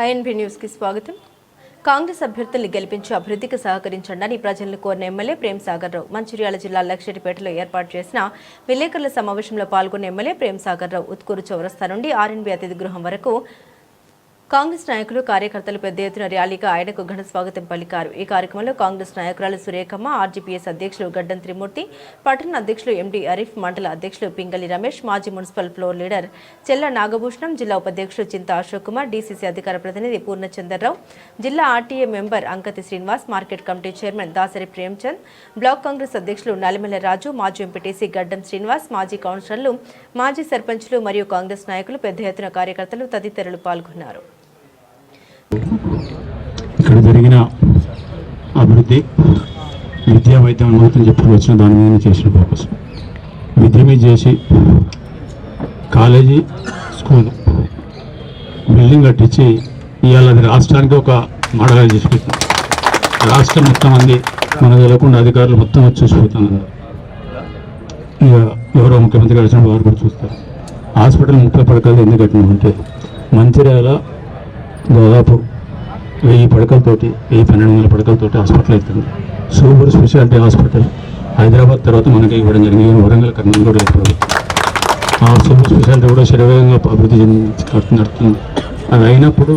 INB న్యూస్కి స్వాగతం. కాంగ్రెస్ అభ్యర్థుల్ని గెలిపించి అభివృద్ధికి సహకరించండి ప్రజలను కోరిన ఎమ్మెల్యే ప్రేమ్ సాగర్ రావు మంచిర్యాల జిల్లా లక్షటిపేటలో ఏర్పాటు చేసిన విలేకరుల సమావేశంలో పాల్గొన్న ఎమ్మెల్యే ప్రేమ్ సాగర్ రావు ఉత్కూరు చౌరస్తా నుండి ఆర్ఎన్బి అతిథి గృహం వరకు కాంగ్రెస్ నాయకులు కార్యకర్తలు పెద్ద ఎత్తున ర్యాలీగా ఆయనకు ఘన స్వాగతం పలికారు. ఈ కార్యక్రమంలో కాంగ్రెస్ నాయకురాలు సురేఖమ్మ ఆర్జీపీఎస్ అధ్యక్షులు గడ్డం త్రిమూర్తి పట్టణ అధ్యక్షులు ఎండి అరీఫ్ మండల అధ్యక్షులు పింగళి రమేష్ మాజీ మున్సిపల్ ఫ్లోర్ లీడర్ చెల్ల నాగభూషణం జిల్లా ఉపాధ్యక్షులు చింత అశోక్ కుమార్ డీసీసీ అధికార ప్రతినిధి పూర్ణచంద్రరావు జిల్లా RTA member Ankathi Srinivas market committee chairman Dasari Premchand block Congress అధ్యక్షులు నలిమెల రాజు మాజీ ఎంపీటీసీ గడ్డం శ్రీనివాస్ మాజీ కౌన్సిలర్లు మాజీ సర్పంచ్లు మరియు కాంగ్రెస్ నాయకులు పెద్ద ఎత్తున కార్యకర్తలు తదితరులు పాల్గొన్నారు. ఇక్కడ జరిగిన అభివృద్ధి విద్యా వైద్యం అనుమతిని చెప్పుకుని వచ్చిన దాని మీద చేసిన ఫోకస్ విద్య మీద చేసి కాలేజీ స్కూల్ బిల్డింగ్ కట్టించి ఇవాళ అది రాష్ట్రానికి ఒక మోడల్గా చేసిపోతుంది రాష్ట్రం మొత్తం అంది మనకు తెలియకుండా అధికారులు మొత్తం వచ్చి చూసిపోతున్నారు ఇక ఎవరో ముఖ్యమంత్రి గారు వారు కూడా చూస్తారు. హాస్పిటల్ ముఖ్య పడకలు ఎందుకు కట్టినామంటే మంచిర్యాల దాదాపు వెయ్యి పడకలతోటి వెయ్యి పన్నెండు వందల పడకలతోటి హాస్పిటల్ అవుతుంది సూపర్ స్పెషాలిటీ హాస్పిటల్. హైదరాబాద్ తర్వాత మనకి ఇవ్వడం జరిగింది. వరంగల్ కర్నూలు కూడా ఏర్పడదు ఆ సూపర్ స్పెషాలిటీ కూడా శరవేగంగా అభివృద్ధి చెంది నడుతుంది. అది అయినప్పుడు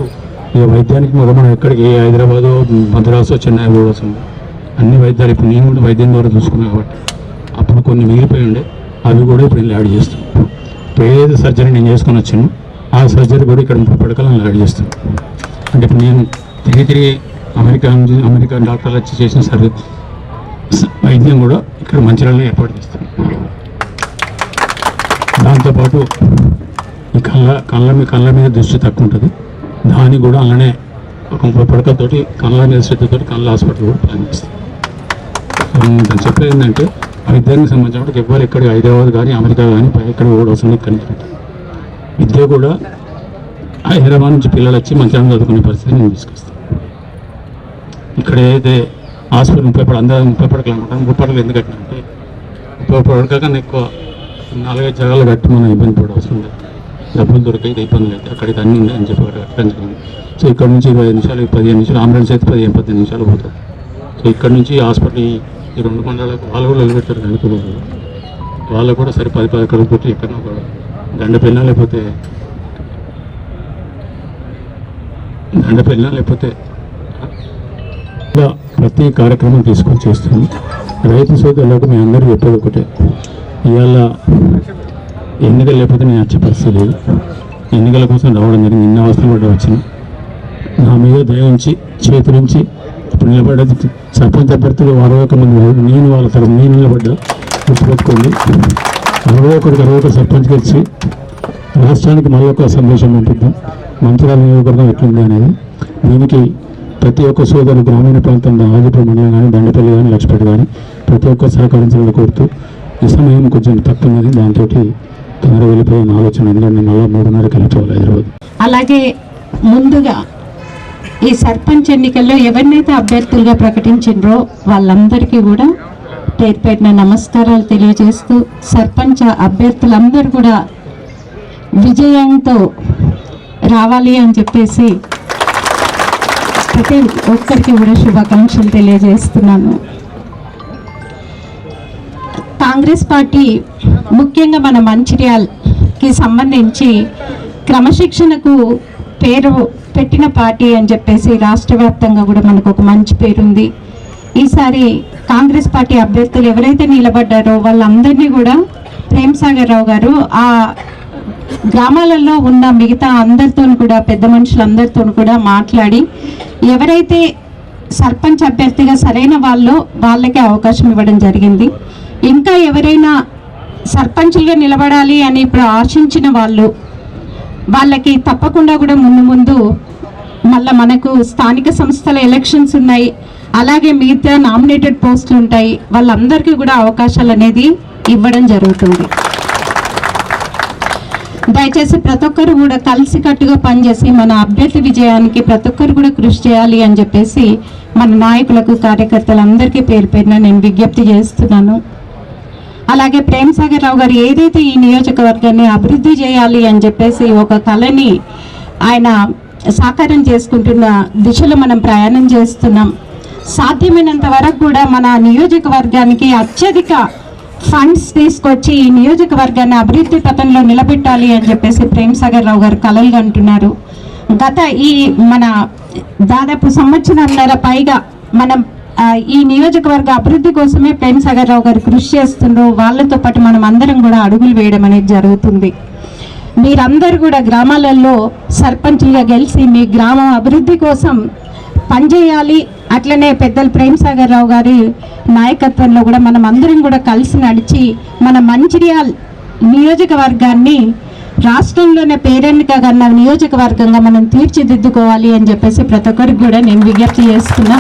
ఇక వైద్యానికి మొదలు మనం ఎక్కడికి ఏ హైదరాబాదు మద్రాసో చెన్నై పోవాల్సింది అన్ని వైద్యాలు ఇప్పుడు నేను కూడా వైద్యం ద్వారా చూసుకున్నాను కాబట్టి అప్పుడు కొన్ని మిగిలిపోయి ఉండే అవి కూడా ఇప్పుడు యాడ్ చేస్తాం ఇప్పుడు ఏదైతే సర్జరీ నేను చేసుకొని వచ్చాను ఆ సర్జరీ కూడా ఇక్కడ పడకలను లాడ్ చేస్తాం అంటే ఇప్పుడు నేను తిరిగి తిరిగి అమెరికా నుంచి అమెరికా డాక్టర్లు వచ్చి చేసిన సర్వే వైద్యం కూడా ఇక్కడ మంచిర్యాలలో ఏర్పాటు చేస్తాం దాంతోపాటు ఈ కళ్ళ కళ్ళ మీద కళ్ళ మీద దృష్టి తక్కువ ఉంటుంది. దాన్ని కూడా అలానే ఒక ముప్పై కళ్ళ మీద శ్రద్ధతో కళ్ళ హాస్పిటల్ కూడా ప్లాన్ చేస్తాం దాన్ని చెప్పేది ఏంటంటే వైద్యానికి సంబంధించిన ఎవరు ఇక్కడ హైదరాబాద్ కానీ అమెరికా కానీ పై ఎక్కడ కూడా అవసరం లేదు విద్య కూడా హైదరాబాద్ నుంచి పిల్లలు వచ్చి మంచిగా చదువుకునే పరిస్థితి నేను తీసుకొస్తాను. ఇక్కడ ఏదైతే హాస్పిటల్ ముప్పై పడ అందరూ ముప్పై పడకలు అనుకుంటాను ముప్పై పడకలు ఎందుకు కట్టినంటే ముప్పై పడకన్నా ఎక్కువ నాలుగైదు జగాలు కట్టి మనం ఇబ్బంది పడే అవసరం లేదు. డబ్బులు దొరికాయి ఇబ్బంది లేదు. అక్కడికి అన్ని అని చెప్పి అక్కడ కట్టడం సో ఇక్కడ నుంచి ఇరవై నిమిషాలు పదిహేను నిమిషాలు అంబులెన్స్ అయితే పదిహేను పదిహేను నిమిషాలు పోతుంది. సో ఇక్కడ నుంచి హాస్పిటల్ ఈ- రెండు మండలాలకు వాళ్ళు కూడా వదిలిపెట్టారు అనుకూలం వాళ్ళు కూడా సరే పది పది ఎకరాలు పెట్టి ఎక్కడో కూడా దండ లేకపోతే దండ పెళ్ళినా లేకపోతే ప్రతి కార్యక్రమం తీసుకొని చేస్తుంది. రైతు సోదరులకు మీ అందరూ చెప్పేది ఒకటే. ఇవాళ ఎన్నికలు లేకపోతే నేను వచ్చే పరిస్థితి లేదు. ఎన్నికల కోసం రావడం జరిగింది. ఇన్ని అవసరం పడ్డ వచ్చిన నా మీద దయ ఉంచి చేతి నుంచి ఇప్పుడు నిలబడ్డది సర్పంచ్ అభ్యర్థులు వారు ఒక మంది నేను వాళ్ళ తరఫు నేను నిలబడ్డా? గుర్తుపెట్టుకోండి. అరవై ఒకరికి ఒక సర్పంచ్ గెలిచి రాష్ట్రానికి మరి ఒక సందేశం పంపిద్దాం. మంచిర్యాల నియోజకవర్గం ఎట్లుంది అనేది. దీనికి ప్రతి ఒక్క సోదరు గ్రామీణ ప్రాంతంలో ఆదిపురం మండలం కానీ దండపల్లి కానీ లక్ష్పేట కానీ ప్రతి ఒక్క సహకరించాలని కోరుతూ ఈ సమయం కొంచెం తక్కువ ఉన్నది దాంతో తొందరగా వెళ్ళిపోయిన ఆలోచన ఎందుకంటే మళ్ళీ మూడున్నరకి వెళ్ళిపోవాలి హైదరాబాద్. అలాగే ముందుగా ఈ సర్పంచ్ ఎన్నికల్లో ఎవరినైతే అభ్యర్థులుగా ప్రకటించిండ్రో వాళ్ళందరికీ కూడా పేరు పేరున నమస్కారాలు తెలియజేస్తూ సర్పంచ్ అభ్యర్థులందరూ కూడా విజయంతో రావాలి అని చెప్పేసి ప్రతి ఒక్కరికి కూడా శుభాకాంక్షలు తెలియజేస్తున్నాను. కాంగ్రెస్ పార్టీ ముఖ్యంగా మన మంచిర్యాల్కి సంబంధించి క్రమశిక్షణకు పేరు పెట్టిన పార్టీ అని చెప్పేసి రాష్ట్ర వ్యాప్తంగా కూడా మనకు ఒక మంచి పేరుంది. ఈసారి కాంగ్రెస్ పార్టీ అభ్యర్థులు ఎవరైతే నిలబడ్డారో వాళ్ళందరినీ కూడా ప్రేమ్ సాగర్ రావు గారు ఆ గ్రామాలలో ఉన్న మిగతా అందరితో కూడా పెద్ద మనుషులందరితో కూడా మాట్లాడి ఎవరైతే సర్పంచ్ అభ్యర్థిగా సరైన వాళ్ళు వాళ్ళకే అవకాశం ఇవ్వడం జరిగింది. ఇంకా ఎవరైనా సర్పంచ్లుగా నిలబడాలి అని ఇప్పుడు ఆశించిన వాళ్ళు వాళ్ళకి తప్పకుండా కూడా ముందు ముందు మళ్ళీ మనకు స్థానిక సంస్థల ఎలక్షన్స్ ఉన్నాయి. అలాగే మిగతా నామినేటెడ్ పోస్టులు ఉంటాయి. వాళ్ళందరికీ కూడా అవకాశాలు అనేది ఇవ్వడం జరుగుతుంది. దయచేసి ప్రతి ఒక్కరు కూడా కలిసికట్టుగా పనిచేసి మన అభ్యర్థి విజయానికి ప్రతి ఒక్కరు కూడా కృషి చేయాలి అని చెప్పేసి మన నాయకులకు కార్యకర్తలందరికీ పేరు పేరున నేను విజ్ఞప్తి చేస్తున్నాను. అలాగే ప్రేమ్ సాగర్ రావు గారు ఏదైతే ఈ నియోజకవర్గాన్ని అభివృద్ధి చేయాలి అని చెప్పేసి ఒక కళని ఆయన సాకారం చేసుకుంటున్న దిశలో మనం ప్రయాణం చేస్తున్నాం. సాధ్యమైనంత వరకు కూడా మన నియోజకవర్గానికి అత్యధిక ఫండ్స్ తీసుకొచ్చి ఈ నియోజకవర్గాన్ని అభివృద్ధి పథంలో నిలబెట్టాలి అని చెప్పేసి ప్రేమ్ సాగర్ రావు గారు కలలు అంటున్నారు. గత ఈ మన దాదాపు సంవత్సరంన్నర పైగా మనం ఈ నియోజకవర్గ అభివృద్ధి కోసమే ప్రేమ్ సాగర్ రావు గారు కృషి చేస్తుండ్రు. వాళ్ళతో పాటు మనం అందరం కూడా అడుగులు వేయడం అనేది జరుగుతుంది. మీరందరూ కూడా గ్రామాలలో సర్పంచ్లుగా గెలిచి మీ గ్రామం అభివృద్ధి కోసం పనిచేయాలి. అట్లనే పెద్దలు ప్రేమ్ సాగర్ రావు గారి నాయకత్వంలో కూడా మనం అందరం కూడా కలిసి నడిచి మన మంచిర్యాల్ నియోజకవర్గాన్ని రాష్ట్రంలోనే పేరెన్నిక కన్నా నియోజకవర్గంగా మనం తీర్చిదిద్దుకోవాలి అని చెప్పేసి ప్రతి ఒక్కరికి కూడా నేను విజ్ఞప్తి చేస్తున్నా.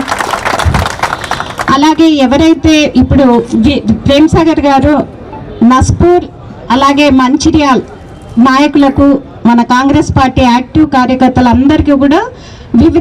అలాగే ఎవరైతే ఇప్పుడు ప్రేమ్ సాగర్ గారు నస్పూర్ అలాగే మంచిర్యాల్ నాయకులకు మన కాంగ్రెస్ పార్టీ యాక్టివ్ కార్యకర్తలందరికీ కూడా వివిధ